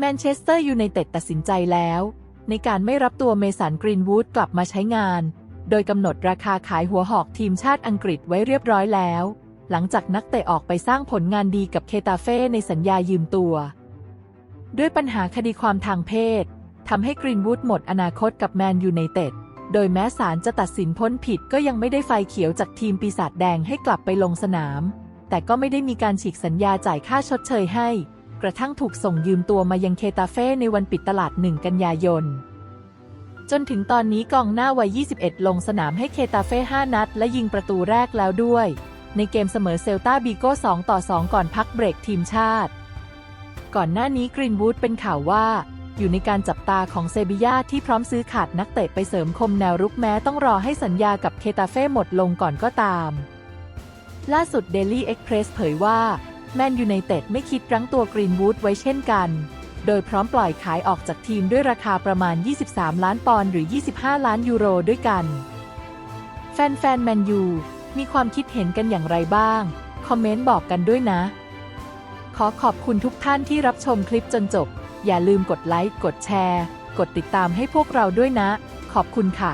แมนเชสเตอร์ยูไนเต็ดตัดสินใจแล้ว ในการไม่รับตัวเมสันกรีนวูดกลับมาใช้งาน โดยกำหนดราคาขายหัวหอกทีมชาติอังกฤษไว้เรียบร้อยแล้ว หลังจากนักเตะออกไปสร้างผลงานดีกับเคตาเฟ่ในสัญญายืมตัว ด้วยปัญหาคดีความทางเพศทำให้กรีนวูดหมดอนาคตกับแมนยูไนเต็ดโดยแม้ศาลจะตัดสินพ้นผิดก็ยังไม่ได้ไฟเขียวจากทีมปีศาจแดงให้กลับไปลงสนาม แต่ก็ไม่ได้มีการฉีกสัญญาจ่ายค่าชดเชยให้ กระทั่งถูกส่งยืมตัวมายังเคตาเฟ่ในวันปิดตลาด 1 กันยายน จนถึงตอนนี้กองหน้าวัย 21 ลงสนามให้เคตาเฟ่ 5 นัด และยิงประตูแรกแล้วด้วย ในเกมเสมอเซลตาบีโก้ 2 ต่อ 2 ก่อนพักเบรกทีมชาติ ก่อนหน้านี้กรีนวูดเป็นข่าวว่า อยู่ในการจับตาของเซบียาที่พร้อมซื้อขาดนักเตะไปเสริมคมแนวรุกแม้ต้องรอให้สัญญากับเคตาเฟ่หมดลงก่อนก็ตาม ล่าสุด Daily Express เผยว่า แมนยูไนเต็ดไม่คิดรั้งตัวกรีนวูดไว้เช่นกัน โดยพร้อมปล่อยขายออกจากทีมด้วยราคาประมาณ 23 ล้านปอนด์หรือ 25 ล้านยูโรด้วยกัน แฟนๆแมนยูมีความคิดเห็นกันอย่างไรบ้าง คอมเมนต์บอกกันด้วยนะ ขอขอบคุณทุกท่านที่รับชมคลิปจนจบ อย่าลืมกดไลค์ กดแชร์ กดติดตามให้พวกเราด้วยนะ ขอบคุณค่ะ